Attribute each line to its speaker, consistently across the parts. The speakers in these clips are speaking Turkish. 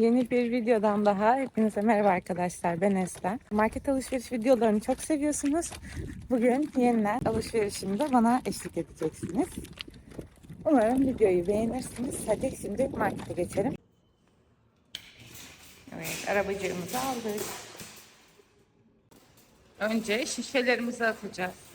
Speaker 1: Yeni bir videodan daha hepinize merhaba arkadaşlar ben Esra. Market alışveriş videolarını çok seviyorsunuz. Bugün yeniden alışverişimde bana eşlik edeceksiniz. Umarım videoyu beğenirsiniz. Hadi şimdi markete geçelim. Evet arabacığımızı aldık. Önce şişelerimizi atacağız.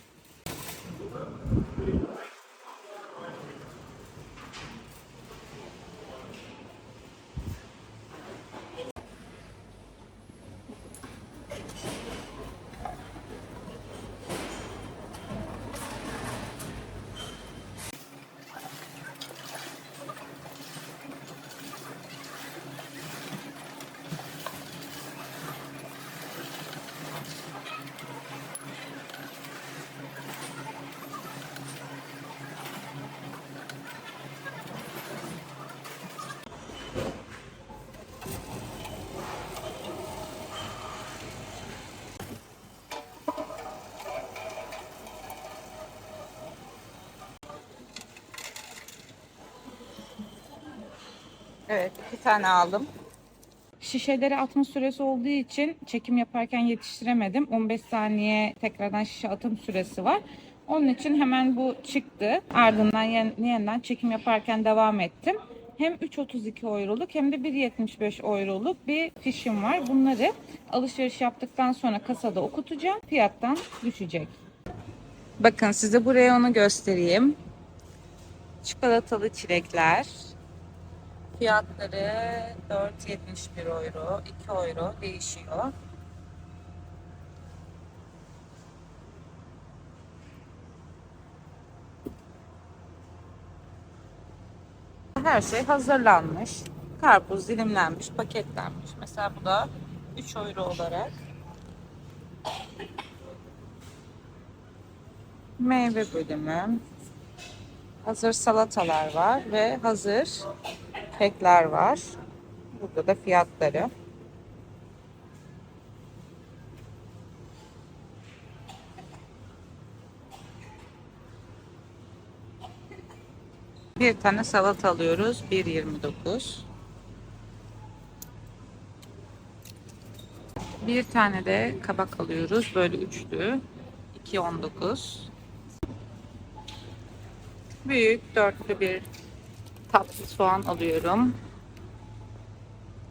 Speaker 1: Evet iki tane aldım. Şişeleri atma süresi olduğu için çekim yaparken yetiştiremedim. 15 saniye tekrardan şişe atım süresi var. Onun için hemen bu çıktı. Ardından yen- yeniden çekim yaparken devam ettim. Hem 3.32 euroluk hem de 1.75 euroluk bir fişim var. Bunları alışveriş yaptıktan sonra kasada okutacağım. Fiyattan düşecek. Bakın size buraya onu göstereyim. Çikolatalı çilekler. Fiyatları 4.71 euro, 2 euro değişiyor. Her şey hazırlanmış. Karpuz dilimlenmiş, paketlenmiş. Mesela bu da 3 euro olarak. Meyve bölümü. Hazır salatalar var ve hazır kekler var. Burada da fiyatları. Bir tane salata alıyoruz. 1.29. Bir tane de kabak alıyoruz. Böyle üçlü. 2.19. Büyük dörtlü bir tatlı soğan alıyorum.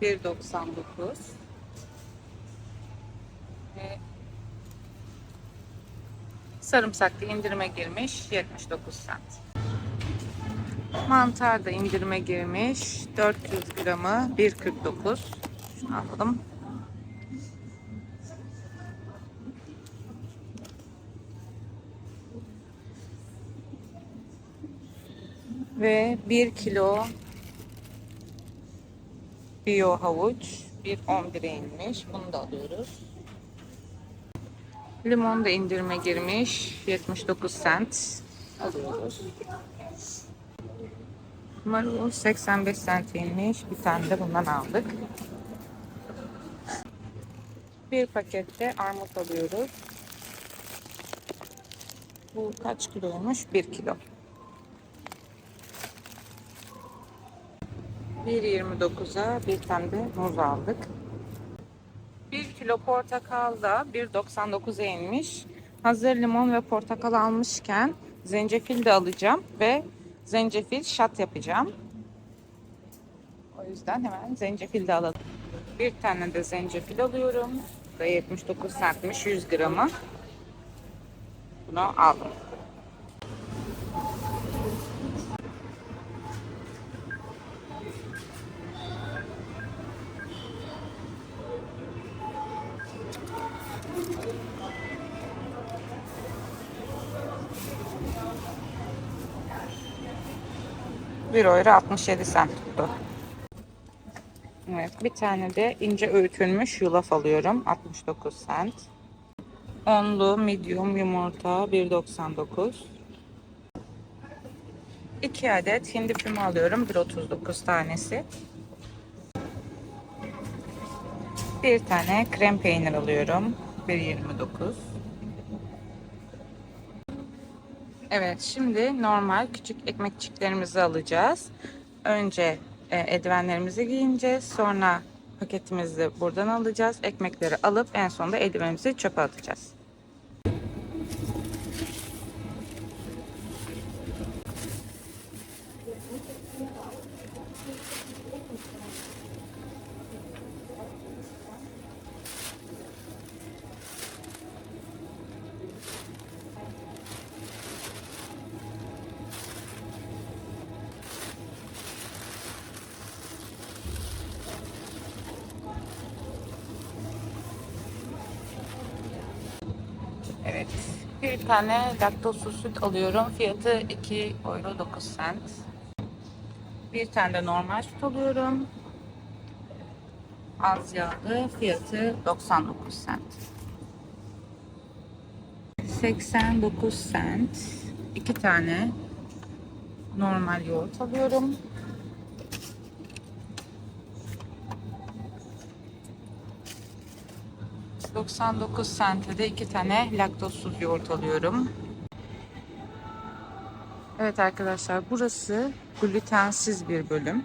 Speaker 1: 1.99 ve sarımsaklı indirime girmiş 79 cent. Mantar da indirime girmiş 400 gramı 1.49 Şunu alalım. Ve 1 kilo Bio havuç 1.11'e inmiş. Bunu da alıyoruz. Limon da indirime girmiş. 79 cent alıyoruz. Marul 85 cent inmiş. Bir tane de bundan aldık. Bir pakette armut alıyoruz. Bu kaç kiloymuş? 1 kilo. 1.29'a bir tane de muz aldık. 1 kilo portakal da 1.99'a inmiş. Hazır limon ve portakal almışken zencefil de alacağım ve zencefil şat yapacağım. O yüzden hemen zencefil de alalım. Bir tane de zencefil alıyorum. Da 79 centmiş 100 gramı. Bunu aldım. Bir euro 67 cent tuttu. Evet, bir tane de ince öğütülmüş yulaf alıyorum. 69 cent. Onlu medium yumurta 1.99. 2 adet hindi füme alıyorum. 1.39 tanesi. Bir tane krem peynir alıyorum. 1.29. Evet şimdi normal küçük ekmekçiklerimizi alacağız. Önce e, eldivenlerimizi giyineceğiz. Sonra paketimizi buradan alacağız. Ekmekleri alıp en sonunda eldivenimizi çöpe atacağız. Evet. Bir tane laktozsuz süt alıyorum. Fiyatı 2 euro 9 cent. Bir tane de normal süt alıyorum. Az yağlı. Fiyatı 99 cent. 89 cent. İki tane normal yoğurt alıyorum. ...99 sente de iki tane laktozsuz yoğurt alıyorum. Evet arkadaşlar burası glutensiz bir bölüm.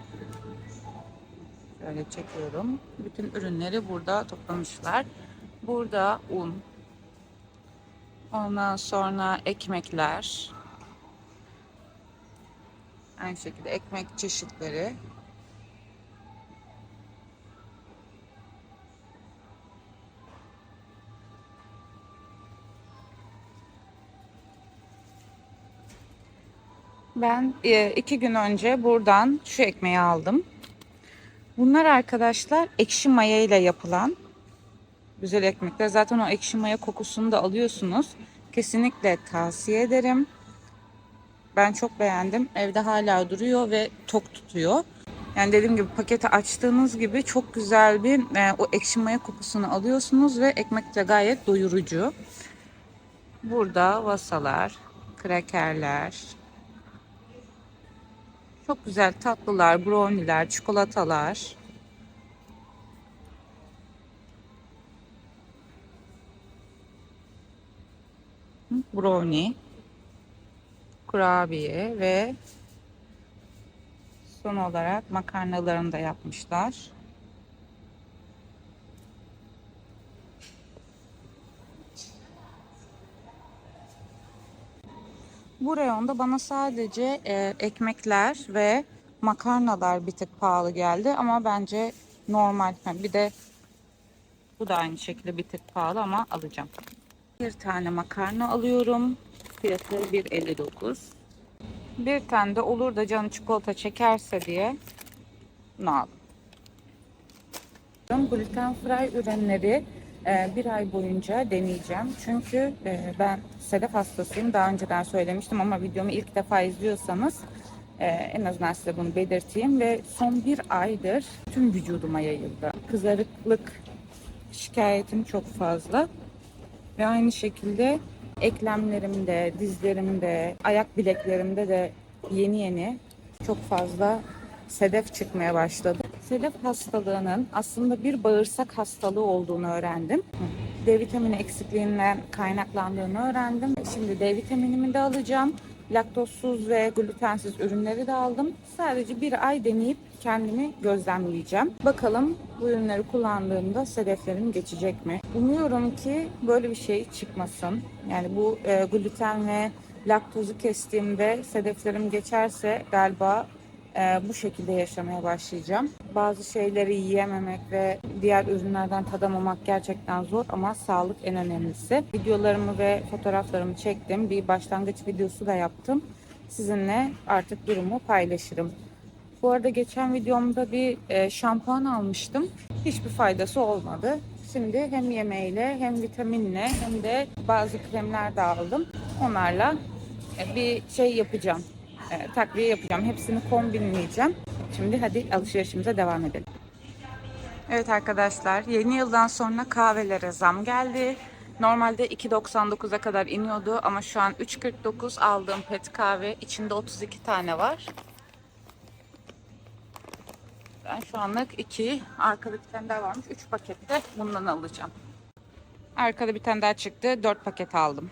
Speaker 1: Şöyle çekiyorum. Bütün ürünleri burada toplamışlar. Burada un. Ondan sonra ekmekler. Aynı şekilde ekmek çeşitleri. Ben e, iki gün önce buradan şu ekmeği aldım. Bunlar arkadaşlar ekşi maya ile yapılan güzel ekmekler. Zaten o ekşi maya kokusunu da alıyorsunuz. Kesinlikle tavsiye ederim. Ben çok beğendim. Evde hala duruyor ve tok tutuyor. Yani dediğim gibi paketi açtığınız gibi çok güzel bir e, o ekşi maya kokusunu alıyorsunuz ve ekmek de gayet doyurucu. Burada vasalar, krakerler, çok güzel tatlılar, brownie'ler, çikolatalar. Brownie, kurabiye ve son olarak makarnalarını da yapmışlar. Bu reyonda bana sadece e, ekmekler ve makarnalar bir tık pahalı geldi ama bence normal. Bir de bu da aynı şekilde bir tık pahalı ama alacağım. Bir tane makarna alıyorum. Fiyatı 1.59. Bir tane de olur da canı çikolata çekerse diye bunu aldım. Gluten free ürünleri bir ay boyunca deneyeceğim. Çünkü e, ben sedef hastasıyım. Daha önceden söylemiştim ama videomu ilk defa izliyorsanız e, en azından size bunu belirteyim. Ve son bir aydır tüm vücuduma yayıldı. Kızarıklık şikayetim çok fazla. Ve aynı şekilde eklemlerimde, dizlerimde, ayak bileklerimde de yeni yeni çok fazla sedef çıkmaya başladı. Sedef hastalığının aslında bir bağırsak hastalığı olduğunu öğrendim. D vitamini eksikliğinden kaynaklandığını öğrendim. Şimdi D vitaminimi de alacağım. Laktozsuz ve glutensiz ürünleri de aldım. Sadece bir ay deneyip kendimi gözlemleyeceğim. Bakalım bu ürünleri kullandığımda sedeflerim geçecek mi? Umuyorum ki böyle bir şey çıkmasın. Yani bu e, gluten ve laktozu kestiğimde sedeflerim geçerse galiba e, bu şekilde yaşamaya başlayacağım. Bazı şeyleri yiyememek ve diğer ürünlerden tadamamak gerçekten zor ama sağlık en önemlisi. Videolarımı ve fotoğraflarımı çektim. Bir başlangıç videosu da yaptım. Sizinle artık durumu paylaşırım. Bu arada geçen videomda bir e, şampuan almıştım. Hiçbir faydası olmadı. Şimdi hem yemeğiyle hem vitaminle hem de bazı kremler de aldım. Onlarla e, bir şey yapacağım. E, takviye yapacağım. Hepsini kombinleyeceğim. Şimdi hadi alışverişimize devam edelim. Evet arkadaşlar yeni yıldan sonra kahvelere zam geldi. Normalde 2.99'a kadar iniyordu ama şu an 3.49 aldığım pet kahve içinde 32 tane var. Ben şu anlık 2, arkada bir tane daha varmış. 3 pakette bundan alacağım. Arkada bir tane daha çıktı. 4 paket aldım.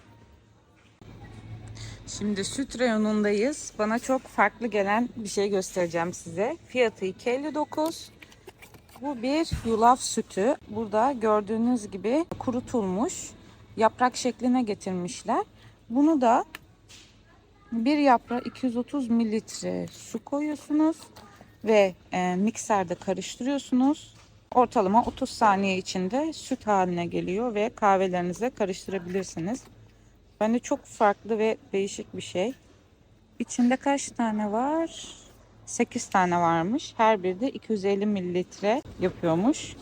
Speaker 1: Şimdi süt reyonundayız. Bana çok farklı gelen bir şey göstereceğim size. Fiyatı 2.59. Bu bir yulaf sütü. Burada gördüğünüz gibi kurutulmuş. Yaprak şekline getirmişler. Bunu da bir yaprağa 230 mililitre su koyuyorsunuz ve e, mikserde karıştırıyorsunuz. Ortalama 30 saniye içinde süt haline geliyor ve kahvelerinizle karıştırabilirsiniz. Bence çok farklı ve değişik bir şey. İçinde kaç tane var? 8 tane varmış. Her biri de 250 mililitre yapıyormuş.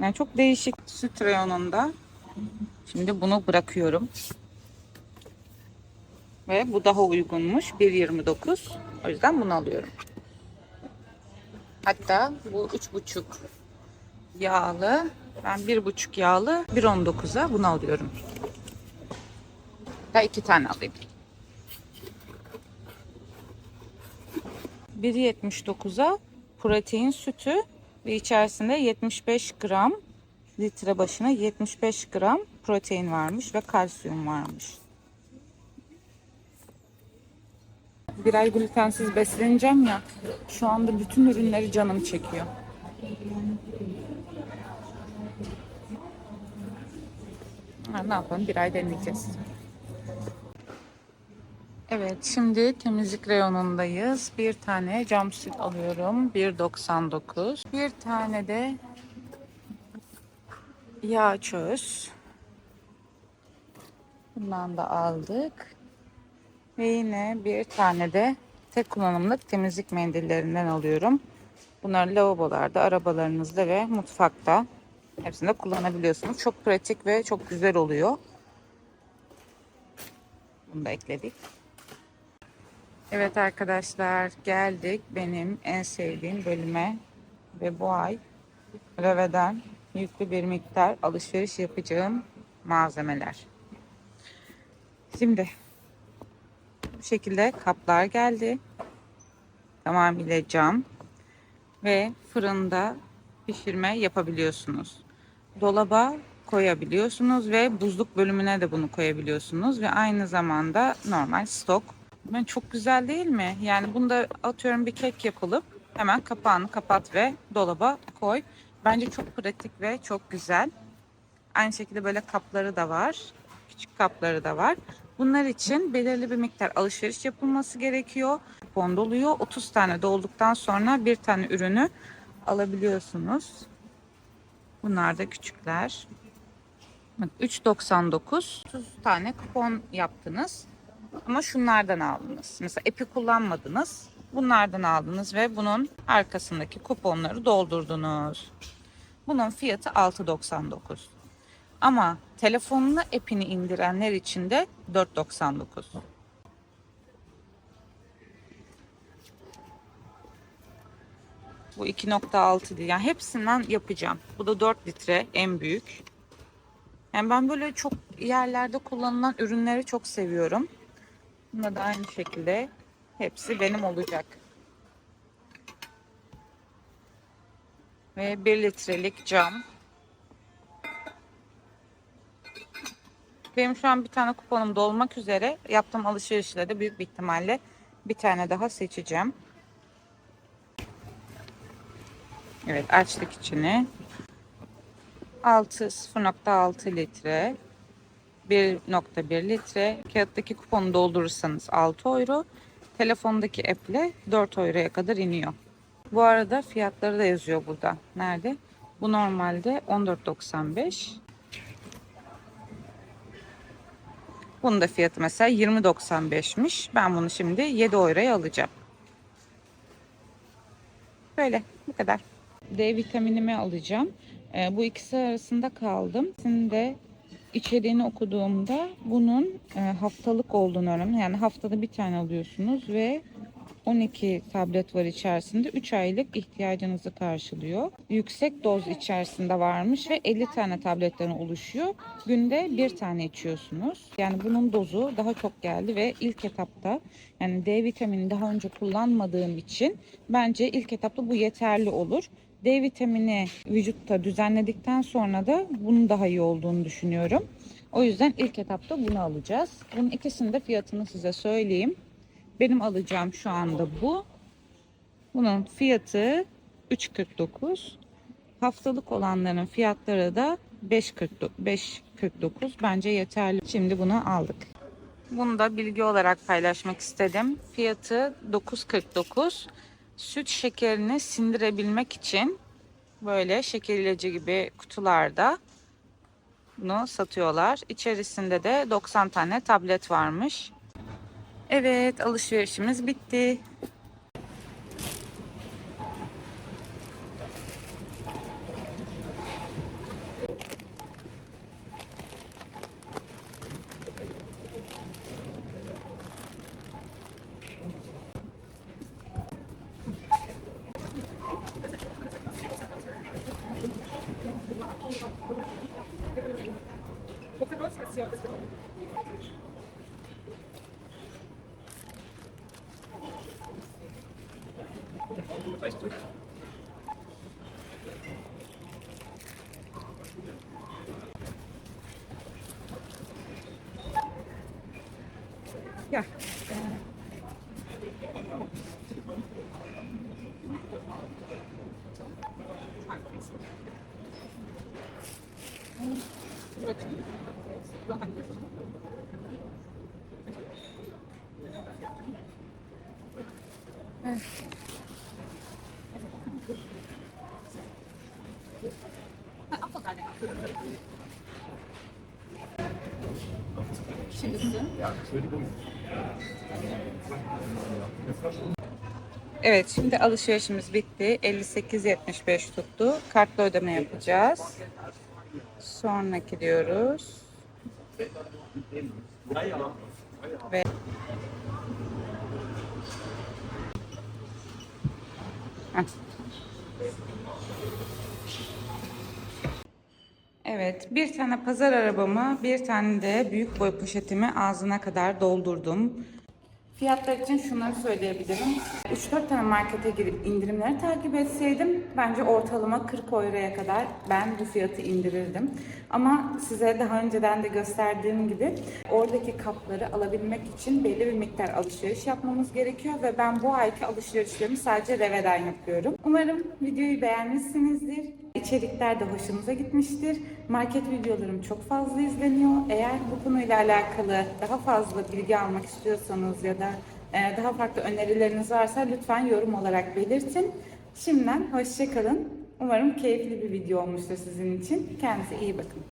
Speaker 1: Yani çok değişik süt reyonunda. Şimdi bunu bırakıyorum. Ve bu daha uygunmuş. 1.29. O yüzden bunu alıyorum. Hatta bu 3.5 yağlı. Ben 1.5 yağlı 1.19'a bunu alıyorum. Da iki tane alayım. 1.79'a protein sütü ve içerisinde 75 gram litre başına 75 gram protein varmış ve kalsiyum varmış. Bir ay glutensiz besleneceğim ya. Şu anda bütün ürünleri canım çekiyor. Ha, ne yapalım bir ay deneyeceğiz. Evet şimdi temizlik reyonundayız. Bir tane cam süt alıyorum. 1.99. Bir tane de yağ çöz. Bundan da aldık. Ve yine bir tane de tek kullanımlık temizlik mendillerinden alıyorum. Bunları lavabolarda, arabalarınızda ve mutfakta hepsinde kullanabiliyorsunuz. Çok pratik ve çok güzel oluyor. Bunu da ekledik. Evet arkadaşlar geldik benim en sevdiğim bölüme ve bu ay Reve'den yüklü bir miktar alışveriş yapacağım malzemeler. Şimdi bu şekilde kaplar geldi. Tamamıyla cam ve fırında pişirme yapabiliyorsunuz. Dolaba koyabiliyorsunuz ve buzluk bölümüne de bunu koyabiliyorsunuz ve aynı zamanda normal stok. Ben çok güzel değil mi? Yani bunda atıyorum bir kek yapılıp hemen kapağını kapat ve dolaba koy. Bence çok pratik ve çok güzel. Aynı şekilde böyle kapları da var. Küçük kapları da var. Bunlar için belirli bir miktar alışveriş yapılması gerekiyor. Kupon doluyor. 30 tane dolduktan sonra bir tane ürünü alabiliyorsunuz. Bunlar da küçükler. 3.99 30 tane kupon yaptınız. Ama şunlardan aldınız. Mesela epi kullanmadınız. Bunlardan aldınız ve bunun arkasındaki kuponları doldurdunuz. Bunun fiyatı 6.99. Ama telefonuna epini indirenler için de 4.99. Bu 2.6 değil. Yani hepsinden yapacağım. Bu da 4 litre en büyük. Yani ben böyle çok yerlerde kullanılan ürünleri çok seviyorum. Bunda da aynı şekilde hepsi benim olacak. Ve 1 litrelik cam. Benim şu an bir tane kuponum dolmak üzere. Yaptığım alışverişle de büyük bir ihtimalle bir tane daha seçeceğim. Evet açtık içini. 6 0.6 litre 1.1 litre kağıttaki kuponu doldurursanız 6 euro telefondaki app'le 4 euroya kadar iniyor. Bu arada fiyatları da yazıyor burada. Nerede? Bu normalde 14.95. Bunun da fiyatı mesela 20.95'miş. Ben bunu şimdi 7 euroya alacağım. Böyle bu kadar. D vitaminimi alacağım. Ee, bu ikisi arasında kaldım. Şimdi içeriğini okuduğumda bunun e, haftalık olduğunu öğrendim. Yani haftada bir tane alıyorsunuz ve 12 tablet var içerisinde 3 aylık ihtiyacınızı karşılıyor. Yüksek doz içerisinde varmış ve 50 tane tabletten oluşuyor. Günde bir tane içiyorsunuz. Yani bunun dozu daha çok geldi ve ilk etapta yani D vitamini daha önce kullanmadığım için bence ilk etapta bu yeterli olur. D vitamini vücutta düzenledikten sonra da bunun daha iyi olduğunu düşünüyorum. O yüzden ilk etapta bunu alacağız. Bunun ikisinin de fiyatını size söyleyeyim. Benim alacağım şu anda bu. Bunun fiyatı 3.49. Haftalık olanların fiyatları da 5.49. 5.49 bence yeterli. Şimdi bunu aldık. Bunu da bilgi olarak paylaşmak istedim. Fiyatı 9.49. Süt şekerini sindirebilmek için böyle şeker ilacı gibi kutularda bunu satıyorlar. İçerisinde de 90 tane tablet varmış. Evet alışverişimiz bitti. Ya. Evet şimdi alışverişimiz bitti. 58.75 tuttu. Kartla ödeme yapacağız. Sonraki diyoruz. Ve Heh. Evet, bir tane pazar arabamı, bir tane de büyük boy poşetimi ağzına kadar doldurdum. Fiyatlar için şunları söyleyebilirim. 3-4 tane markete girip indirimleri takip etseydim bence ortalama 40 euroya kadar ben bu fiyatı indirirdim. Ama size daha önceden de gösterdiğim gibi oradaki kapları alabilmek için belli bir miktar alışveriş yapmamız gerekiyor ve ben bu ayki alışverişlerimi sadece Reve'den yapıyorum. Umarım videoyu beğenmişsinizdir. İçerikler de hoşunuza gitmiştir. Market videolarım çok fazla izleniyor. Eğer bu konuyla alakalı daha fazla bilgi almak istiyorsanız ya da e, daha farklı önerileriniz varsa lütfen yorum olarak belirtin. Şimdiden hoşçakalın. Umarım keyifli bir video olmuştur sizin için. Kendinize iyi bakın.